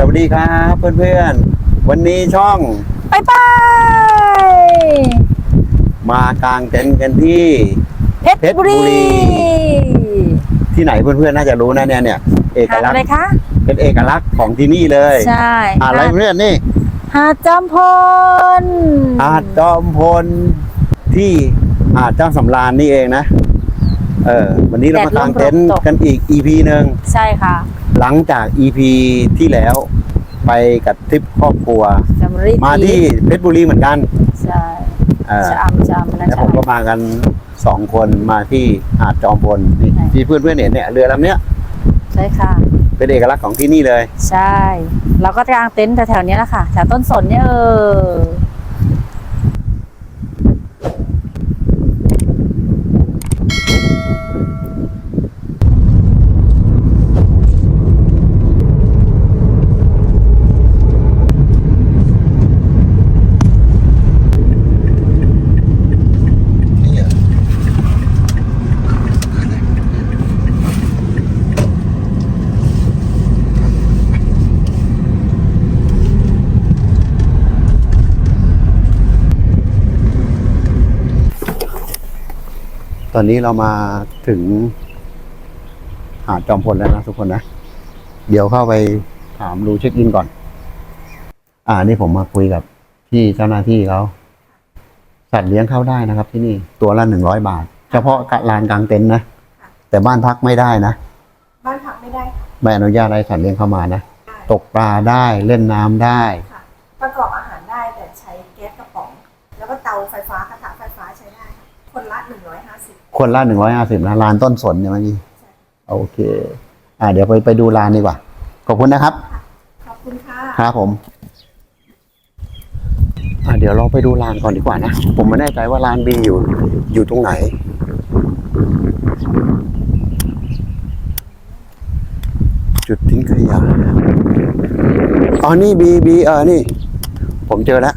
สวัสดีครับเพื่อนๆ วันนี้ช่องไปไปมากางเต็นท์กันที่เพชรบุรีเพชรบุรีที่ไหนเพื่อนๆน่าจะรู้นะเนี่ยเนี่ยเอกหาดลักอะไรษณ์คะเป็นเอกลักษณ์ของที่นี่เลย ใช่อะไรหาดเพื่อนนี่หาดจอมพลหาดจอมพลที่หาดเจ้าสำราญนี่เองนะ เออ วันนี้เรามากางเต็นท์กันอีก EP หนึ่งใช่ค่ะ หลังจาก EP ที่แล้วไปกับทริปครอบครัว จำรีมาที่เพชรบุรีเหมือนกันใช่เออชะอำชะอำนะแล้วชะผมก็อำ มากันสองคนมาที่หาดจอมพลนี่ใช่ ที่เพื่อนเพื่อนๆเห็นเนี่ยเรือลำเนี้ยใช่ค่ะ เป็นเอกลักษณ์ของที่นี่เลย ใช่ เราก็กางเต็นท์แถวๆเนี้ยแหละค่ะ แถวต้นสนเนี่ยเออ อนนี้เรามาถึงหาดจอมพลแล้วนะทุกคนนะ เดี๋ยวเข้าไปถามรูเช็คอินก่อน อ่า นี่ผมมาคุยกับพี่เจ้าหน้าที่เขาสัตว์เลี้ยงเข้าได้นะครับ ที่นี่ตัวละหนึ่งร้อยบาท เฉพาะลานกลางเต็นท์นะ แต่บ้านพักไม่ได้นะ บ้านพักไม่ได้ค่ะไม่อนุญาตให้สัตว์เลี้ยงเข้ามานะ ตกปลาได้เล่นน้ำได้ค่ะประกอบอาหารได้แต่ใช้แก๊สกระป๋อง แล้วก็เตาไฟฟ้ากระทะไฟฟ้าใช้ได้ค่ะคนละหนึ่งร้อยห้าสิบ คนละหนึ่งร้อยห้าสิบนะลานต้นสนเนี่ยเมื่อกี้โอเค อ่า เดี๋ยวไปไปดูลานดีกว่า ขอบคุณนะครับ ขอบคุณค่ะครับผม อ่าเดี๋ยวเราไปดูลานก่อนดีกว่านะ ผมไม่แน่ใจว่าลานบีอยู่อยู่ตรงไหน จุดทิ้งขยะอ๋อนี่บีบีเออนี่ ผมเจอแล้ว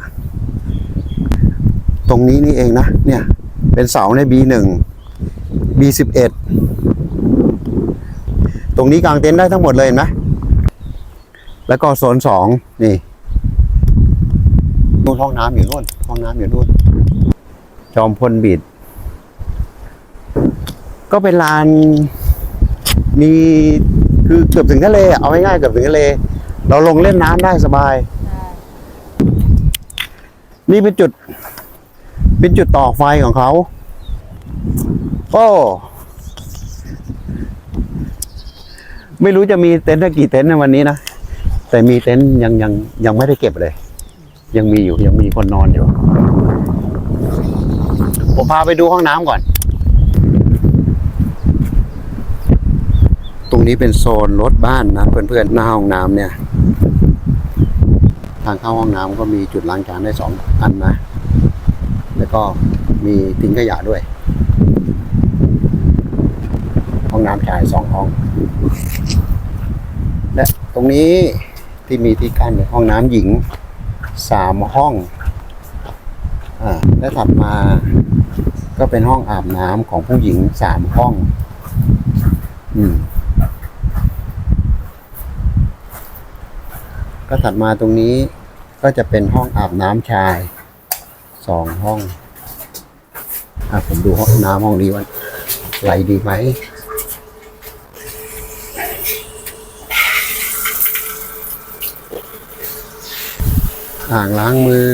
ตรงนี้นี่เองนะ เนี่ย เป็นเสาในบีหนึ่ง บีสิบเอ็ดตรงนี้กางเต็นท์ได้ทั้งหมดเลยเห็นไหมแล้วก็โซนสองนี่นู่นห้องน้ำอยู่นู่นห้องน้ำอยู่นู่น จอมพลบิดก็เป็นลานมีคือเกือบถึงทะเลอะเอาง่ายๆเกือบถึงทะเล เราลงเล่นน้ำได้สบายใช่นี่เป็นจุด เป็นจุดต่อไฟของเขา โอ้ไม่รู้จะมีเต็นท์กกี่เต็นท์ในวันนี้นะ แต่มีเต็นท์ยังยังยังไม่ได้เก็บเลย ยังมีอยู่ยังมีคนนอนอยู่ ผมพาไปดูห้องน้ำก่อน ตรงนี้เป็นโซนรถบ้านนะเพื่อนๆหน้าห้องน้ำเนี่ย ทางเข้าห้องน้ำก็มีจุดล้างจานได้สองอันนะ แล้วก็มีทิ้งขยะด้วย ห้ องน้ำชายสองห้อง และตรงนี้ที่มีที่กั้นเนี่ยห้องน้ำหญิงสามห้องอ่าและถัดมาก็เป็นห้องอาบน้ำของผู้หญิงสามห้อง อืมก็ถัดมาตรงนี้ก็จะเป็นห้องอาบน้ำชายสองห้องอะผมดูห้องน้ำห้องนี้ว่าไหลดีไหม อ่างล้างมือ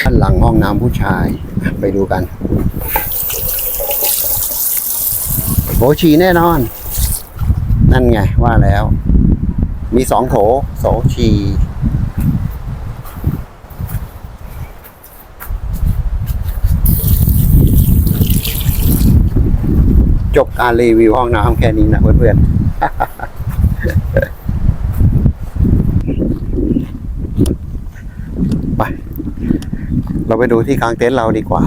ด้านหลังห้องน้ำผู้ชายไปดูกันโถฉี่แน่นอน นั่นไงว่าแล้ว มีสองโถโถฉี่จบการรีวิวห้องน้ำแค่นี้นะเพื่อนๆ ไปดูที่กลางเต็นท์เราดีกว่า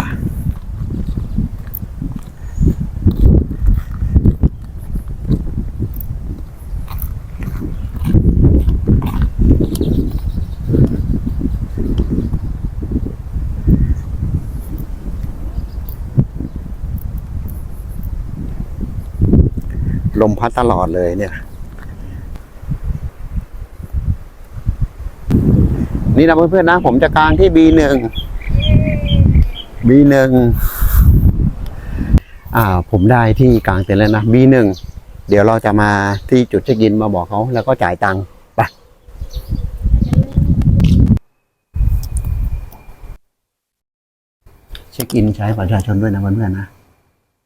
ลมพัดตลอดเลยเนี่ยนี่นะเพื่อนๆนะ ผมจะกลางที่ B1 B1 อ่าผมได้ที่กลางเต็นท์แล้วนะ B1 เดี๋ยวเราจะมาที่จุดเช็คอินมาบอกเขาแล้วก็จ่ายตังค์ไปเช็คอินใช้ประชาชนด้วยนะเพื่อนๆนะ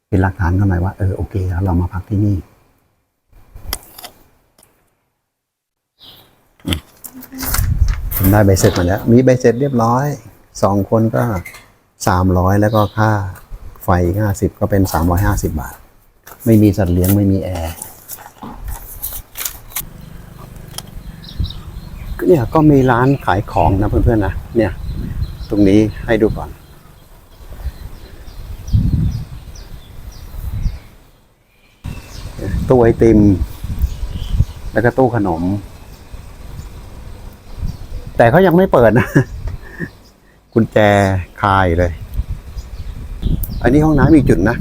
เป็นหลักฐานกันหน่อยว่าเออโอเคเรามาพักที่นี่ผมได้ใบเสร็จมาแล้ว มีใบเสร็จเรียบร้อยสองคนก็ สามร้อยแล้วก็ค่าไฟห้าสิบก็เป็นสามร้อยห้าสิบบาท ไม่มีสัตว์เลี้ยงไม่มีแอร์เนี่ยก็มีร้านขายของนะเพื่อนๆนะเนี่ย ตรงนี้ให้ดูก่อน ตู้ไอติม แล้วก็ตู้ขนม แต่เขายังไม่เปิดนะ กุญแจคายเลย อันนี้ห้องน้ำอีกจุดนะ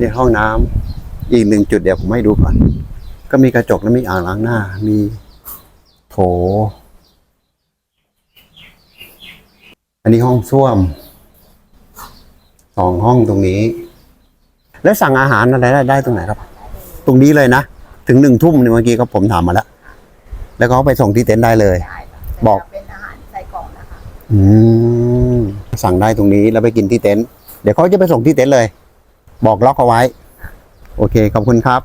นี่ห้องน้ำอีกหนึ่งจุดเดี๋ยวผมให้ดูก่อน ก็มีกระจกแล้วมีอ่างล้างหน้า มีโถ อันนี้ห้องส้วมสองห้องตรงนี้ แล้วสั่งอาหารอะไรได้ได้ตรงไหนครับ ตรงนี้เลยนะ ถึงหนึ่งทุ่มเนี่ยเมื่อกี้ก็ผมถามมาแล้ว แล้วก็เขาไปส่งที่เต็นท์ได้เลย บอกเป็น สั่งได้ตรงนี้แล้วไปกินที่เต็นท์เดี๋ยวเขาจะไปส่งที่เต็นท์เลย บอกล็อกเอาไว้ โอเค ขอบคุณครับ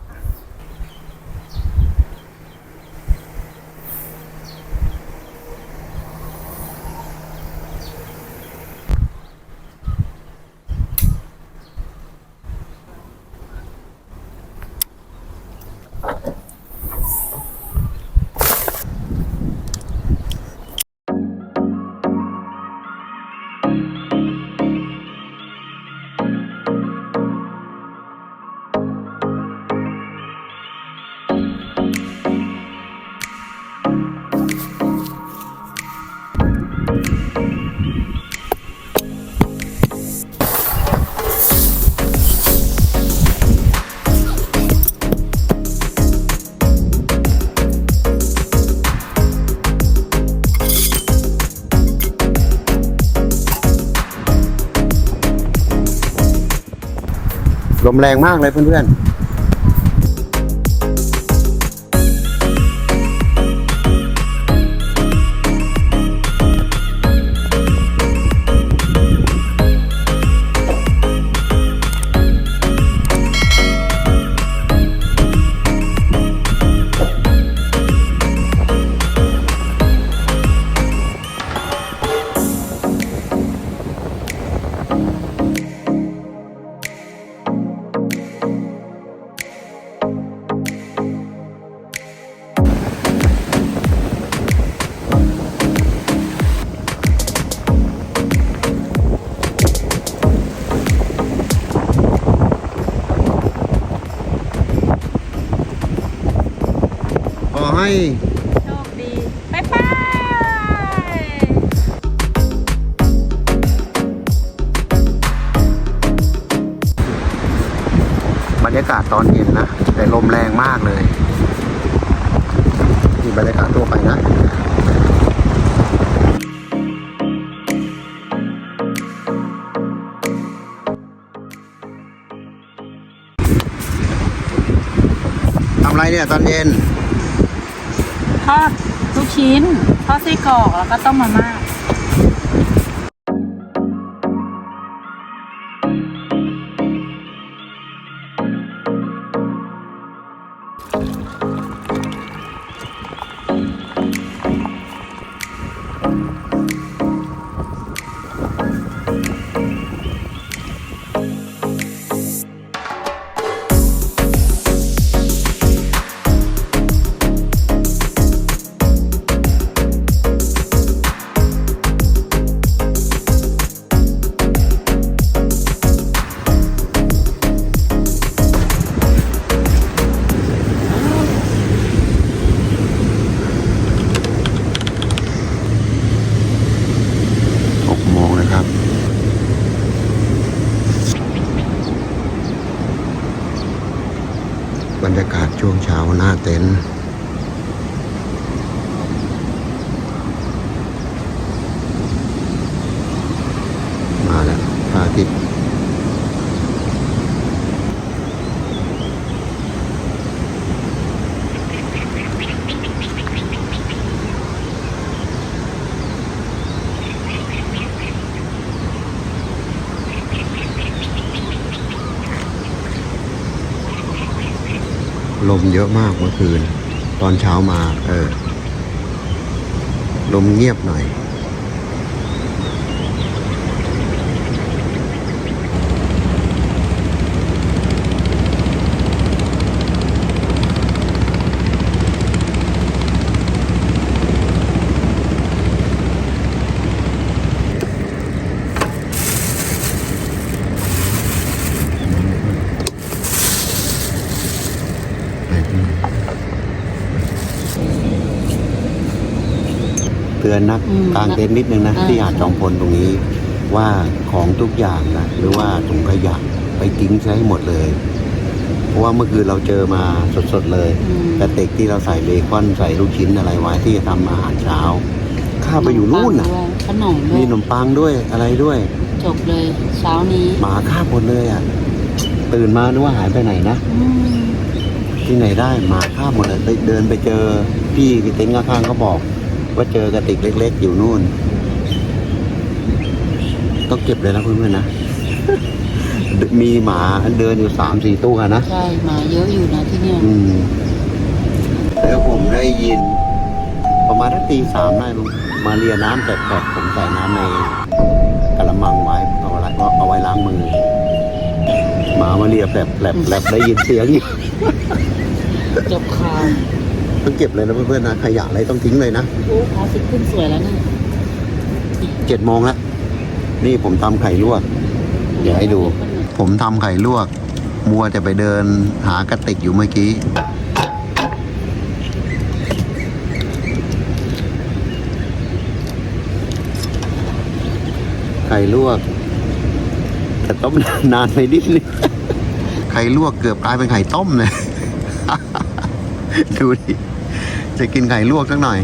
ลมแรงมากเลยเพื่อนๆากาศตอนเย็นนะ แต่ลมแรงมากเลยนี่บรรยากาศทั่วไปนะทำไรเนี่ยตอนเย็นทอดลูกชิ้นทอดไส้กรอกแล้วก็ต้มมาม่า ลมเยอะมากเมื่อคืน ตอนเช้ามา เออ ลมเงียบหน่อย เตือนนักอืมกลางเต็นท์นิดนึงนะอ่าที่หาดจอมพลตรงนี้ ว่าของทุกอย่างนะหรือว่าถุงขยะไปทิ้งใช้หมดเลย เพราะว่าเมื่อคืนเราเจอมาสดๆเลยอืมกระติกที่เราใส่เบคอนใส่ลูกชิ้นอะไรไว้ที่จะทำอาหารเช้าข้าไปอยู่นู่นน่ะด้วยขนมด้วมียขนมปังด้วยอะไรด้วย จบเลยเช้านี้หมาข้าบหมดเลยอะตื่นมานึกว่าหายไปไหนนะอืม ที่ไหนได้หมาข้าบหมดเลยไปเดินไปเจอพี่ที่เต็นท์ข้างๆเขาบอก ว่าเจอกระติกเล็ก ๆ อยู่นู่นต้องเก็บเลยนะเพื่อนๆนะ มีหมาเดินอยู่สามสี่ตู้อะนะใช่หมาเยอะอยู่นะที่เนี่ยอืมแล้วผมได้ยิน ประมาณตั้งตีสามได้ลุงมาเรียน้ำแปลกๆผมใส่น้ำในกระมังไว้เอาไว้เอาไว้ล้างมือหมามาเรียแปลบแปลบแปลบได้ยินเสียงอยู่ จบข่าวต้องเก็บเลยนะเพื่อนๆนะขยะอะไรต้องทิ้งเลยนะโอ้พาสิขึ้นสวยแล้วเนี่ยเจ็ดโมงแล้วนี่ผมทำไข่ลวก เดี๋ยวให้ดู ผมทำไข่ลวก มัวจะไปเดินหากระติกอยู่เมื่อกี้ ไข่ลวก แต่ต้มนานไปนิดนึง ไข่ลวกเกือบกลายเป็นไข่ต้มเลย ดูดิ จะกินไข่ลวกสักหน่อย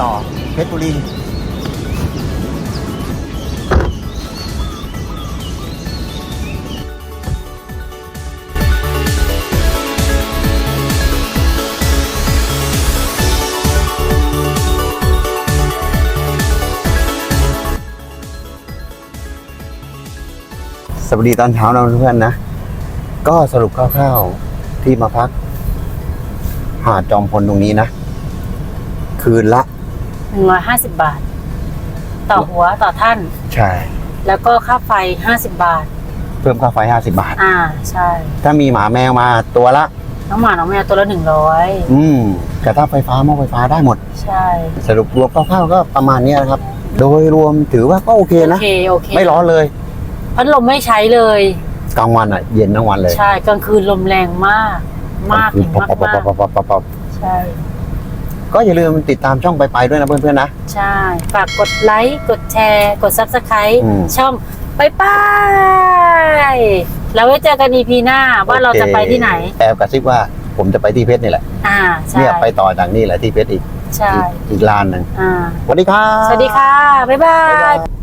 ต่อเพชรบุรีสวัสดีตอนเช้านะเพื่อนนะ ก็สรุปคร่าวๆที่มาพัก หาดจอมพลตรงนี้นะ คืนละ หนึ่งร้อยห้าสิบบาท ต่อหัวต่อท่าน ใช่ แล้วก็ค่าไฟห้าสิบบาท เพิ่มค่าไฟห้าสิบาท อ่าใช่ ถ้ามีหมาแมวมาตัวละ น้องหมาน้องแมวตัวละหนึ่งร้อยอืมแต่ถ้าไฟฟ้าหม้อไฟฟ้าได้หมด ใช่ สรุปรวมคร่าวๆก็ประมาณเนี้ยนะครับ โดยรวมถือว่าก็โอเคโอนะ เคโอเคไม่ร้อนเลยพัดลมไม่ใช้เลย กลางวันอะ เย็นทั้งวันเลยใช่กลางคืนลมแรงมาก มากคือถึงป๊อมากปป๊อปมากป๊อปป๊อปป๊อปป๊อปใช่ ก็อย่าลืมติดตามช่องไปไปด้วยนะเพื่อนๆนะ ใช่ ฝากกดไลค์กดแชร์ กด subscribe อืม ช่องไปไปแล้วไว้เจอกัน EP หน้าว่าเราจะไปที่ไหน แอบกระซิบว่าผมจะไปที่เพชรนี่แหละอ่าใช่เนี่ยไปต่อจากนี่แหละที่เพชรอีกใช่อีกอีกลานหนึ่งอ่า สวัสดีครับ สวัสดีค่ะ บ๊ายบาย